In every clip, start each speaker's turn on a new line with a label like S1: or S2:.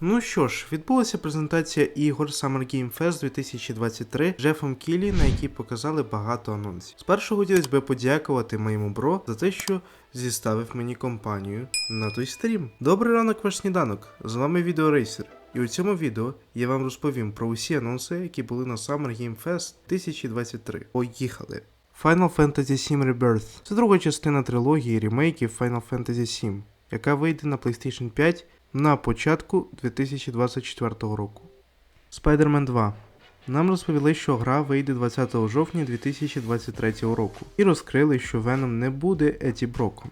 S1: Ну що ж, відбулася презентація ігор Summer Game Fest 2023 Джефом Кілі, на якій показали багато анонсів. Спершу хотілося би подякувати моєму бро за те, що зіставив мені компанію на той стрім. Добрий ранок, ваш сніданок! З вами Відеорейсер. І у цьому відео я вам розповім про усі анонси, які були на Summer Game Fest 2023. Поїхали! Final Fantasy VII Rebirth це друга частина трилогії ремейків Final Fantasy VII, яка вийде на PlayStation 5 на початку 2024 року. Spider-Man 2. Нам розповіли, що гра вийде 20 жовтня 2023 року, і розкрили, що Веном не буде Еті Броком.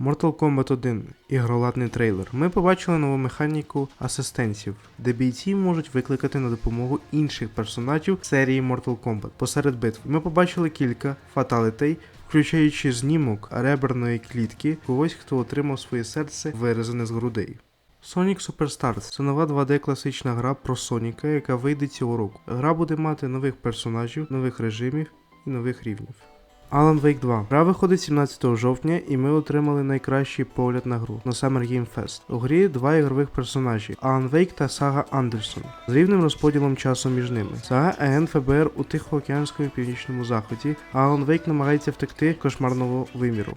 S1: Mortal Kombat 1. Ігроладний трейлер. Ми побачили нову механіку асистентів, де бійці можуть викликати на допомогу інших персонажів серії Mortal Kombat посеред битв. Ми побачили кілька фаталітей, включаючи знімок реберної клітки когось, хто отримав своє серце вирізане з грудей. Sonic Superstars це нова 2D класична гра про Соніка, яка вийде цього року. Гра буде мати нових персонажів, нових режимів і нових рівнів. Alan Wake 2. Гра виходить 17 жовтня, і ми отримали найкращий погляд на гру на Summer Game Fest. У грі два ігрових персонажі Alan Wake та Сага Андерсон з рівним розподілом часу між ними. Сага агент ФБР у Тихоокеанському північному заході, а Alan Wake намагається втекти кошмарного виміру.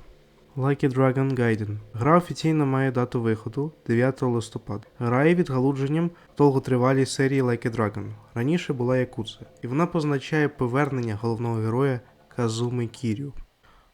S1: Like Dragon Gaiden. Гра офіційно має дату виходу 9 листопада. Гра є відгалудженням довготривалій серії Like a Dragon. Раніше була Якудза, і вона позначає повернення головного героя Казуми Кірю.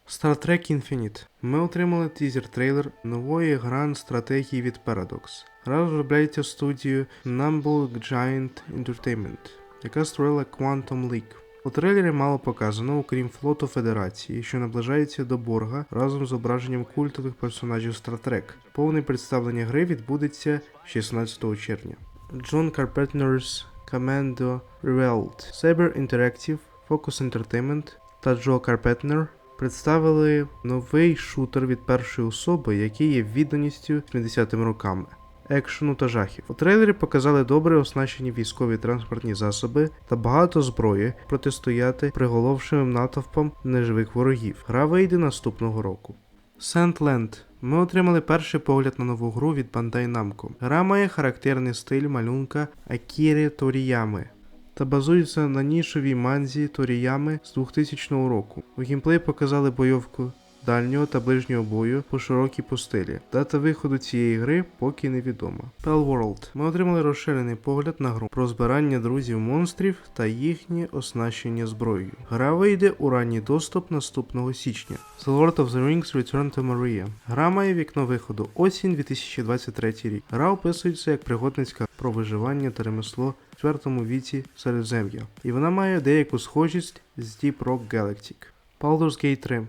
S1: Star Trek Infinite. Ми отримали тізер-трейлер нової гран стратегії від Paradox. Гра розробляється студією Numble Giant Entertainment, яка створила Quantum League. У трейлері мало показано, окрім флоту Федерації, що наближається до Борга разом з зображенням культових персонажів Star Trek. Повне представлення гри відбудеться 16 червня. John Carpenter's Commando Revealed, Saber Interactive, Focus Entertainment та Джо Карпетнер представили новий шутер від першої особи, який є відданістю 70-ми роками. Екшену та жахів. У трейлері показали добре оснащені військові транспортні засоби та багато зброї протистояти приголовшим натовпам неживих ворогів. Гра вийде наступного року. Sandland. Ми отримали перший погляд на нову гру від Bandai Namco. Гра має характерний стиль малюнка Акіри Торіями та базується на нішовій манзі Торіями з 2000 року. У геймплеї показали бойовку дальнього та ближнього бою по широкій пустелі. Дата виходу цієї гри поки невідома. Pell World. Ми отримали розширений погляд на гру про збирання друзів монстрів та їхнє оснащення зброєю. Гра вийде у ранній доступ наступного січня. The Lord of the Rings Return to Maria. Гра має вікно виходу осінь 2023 рік. Гра описується як пригодницька про виживання та ремесло в четвертому віці Середзем'я. І вона має деяку схожість з Deep Rock Galactic. Baldur's Gate 3.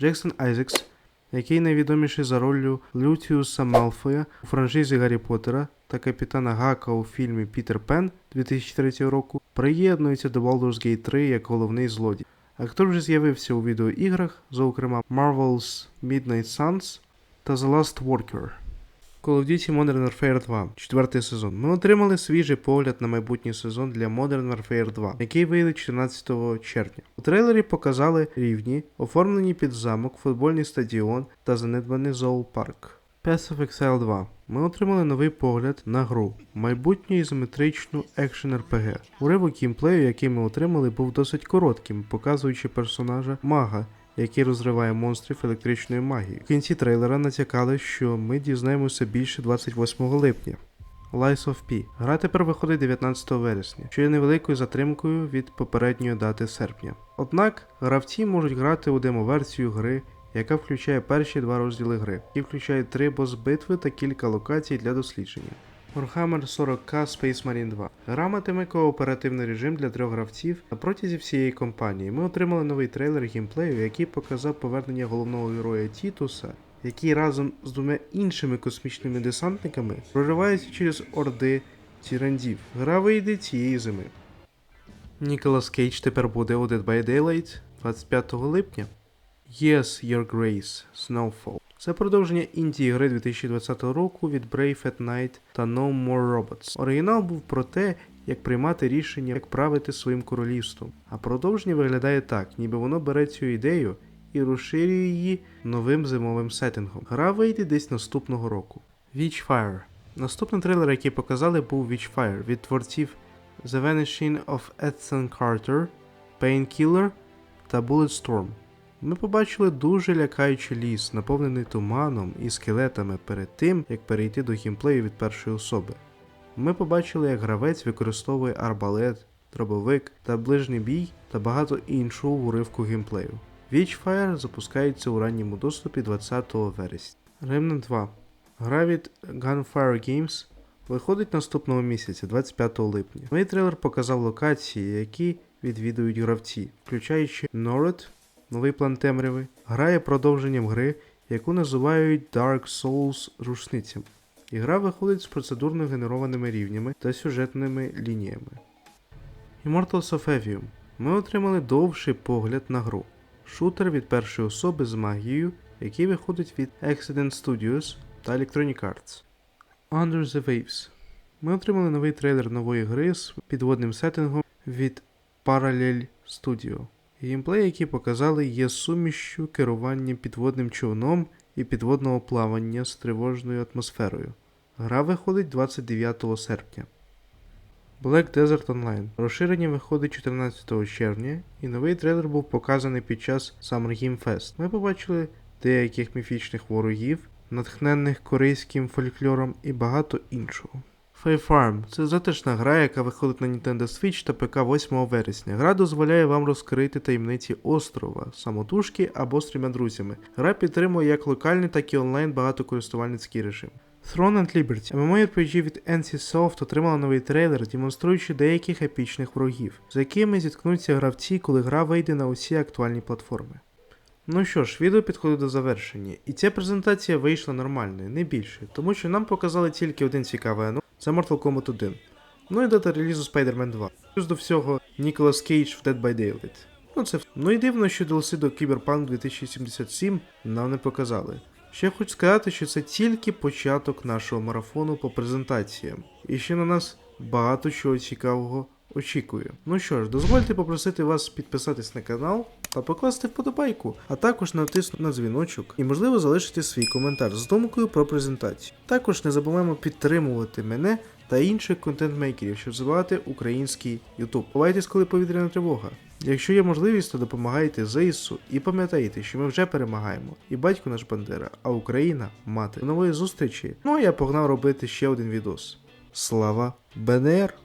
S1: Джексон Айзекс, який найвідоміший за роллю Лютіуса Малфоя у франшизі Гаррі Поттера та капітана Гака у фільмі Пітер Пен 2003 року, приєднується до Baldur's Gate 3 як головний злодій. Актор вже з'явився у відеоіграх, зокрема Marvel's Midnight Suns та The Last Worker. Call of Duty Modern Warfare 2, четвертий сезон. Ми отримали свіжий погляд на майбутній сезон для Modern Warfare 2, який вийде 14 червня. У трейлері показали рівні, оформлені під замок, футбольний стадіон та занедбаний зоопарк. Path of Exile 2. Ми отримали новий погляд на гру, майбутню ізометричну екшен RPG. Уривок геймплею, який ми отримали, був досить коротким, показуючи персонажа мага, який розриває монстрів електричною магією. В кінці трейлера натякали, що ми дізнаємося більше 28 липня. Lies of P. Гра тепер виходить 19 вересня, що є невеликою затримкою від попередньої дати серпня. Однак гравці можуть грати у демо-версію гри, яка включає перші два розділи гри, і включає три бос-битви та кілька локацій для дослідження. Warhammer 40k Space Marine 2. Гра матиме кооперативний режим для трьох гравців на протязі всієї кампанії. Ми отримали новий трейлер геймплею, який показав повернення головного героя Тітуса, який разом з двома іншими космічними десантниками проривається через орди тірандів. Гра вийде цієї зими. Ніколас Кейдж тепер буде у Dead by Daylight 25 липня. Yes, Your Grace, Snowfall. Це продовження інді гри 2020 року від Brave at Night та No More Robots. Оригінал був про те, як приймати рішення, як правити своїм королівством. А продовження виглядає так, ніби воно бере цю ідею і розширює її новим зимовим сеттингом. Гра вийде десь наступного року. Witchfire. Наступний трейлер, який показали, був Witchfire від творців The Vanishing of Ethan Carter, Painkiller та Bulletstorm. Ми побачили дуже лякаючий ліс, наповнений туманом і скелетами перед тим, як перейти до геймплею від першої особи. Ми побачили, як гравець використовує арбалет, дробовик та ближній бій та багато іншого в уривку геймплею. Witchfire запускається у ранньому доступі 20 вересня. Remnant 2. Гра від Gunfire Games виходить наступного місяця, 25 липня. Новий трейлер показав локації, які відвідують гравці, включаючи Норет, новий план темряви, грає продовженням гри, яку називають Dark Souls рушницям. Ігра виходить з процедурно генерованими рівнями та сюжетними лініями. Immortals of Evium. Ми отримали довший погляд на гру. Шутер від першої особи з магією, який виходить від Accident Studios та Electronic Arts. Under the Waves. Ми отримали новий трейлер нової гри з підводним сеттингом від Parallel Studio. Геймплей, який показали, є сумішчю керування підводним човном і підводного плавання з тривожною атмосферою. Гра виходить 29 серпня. Black Desert Online. Розширення виходить 14 червня, і новий трейлер був показаний під час Summer Game Fest. Ми побачили деяких міфічних ворогів, натхненних корейським фольклором і багато іншого. Fae Farm – це затишна гра, яка виходить на Nintendo Switch та ПК 8 вересня. Гра дозволяє вам розкрити таємниці острова, самотужки або з трьома друзями. Гра підтримує як локальний, так і онлайн багатокористувальницький режим. Throne and Liberty. MMORPG від NC Soft отримала новий трейлер, демонструючи деяких епічних ворогів, з якими зіткнуться гравці, коли гра вийде на усі актуальні платформи. Ну що ж, відео підходить до завершення, і ця презентація вийшла нормальною, не більше, тому що нам показали тільки один цікавий анонс, це Mortal Kombat 1. Ну і дата релізу Spider-Man 2. Плюс до всього Ніколас Кейдж в Dead by Daylight. Ну це Ну і дивно, що DLC до Cyberpunk 2077 нам не показали. Ще хочу сказати, що це тільки початок нашого марафону по презентаціям. І ще на нас багато чого цікавого очікує. Ну що ж, дозвольте попросити вас підписатись на канал та покласти вподобайку, а також натиснути на дзвіночок і, можливо, залишити свій коментар з думкою про презентацію. Також не забуваємо підтримувати мене та інших контент-мейкерів, щоб розвивати український YouTube. Ховайтесь, коли повітряна тривога. Якщо є можливість, то допомагайте ЗСУ і пам'ятайте, що ми вже перемагаємо. І батько наш Бандера, а Україна мати. Нової зустрічі. Ну а я погнав робити ще один відос. Слава БНР!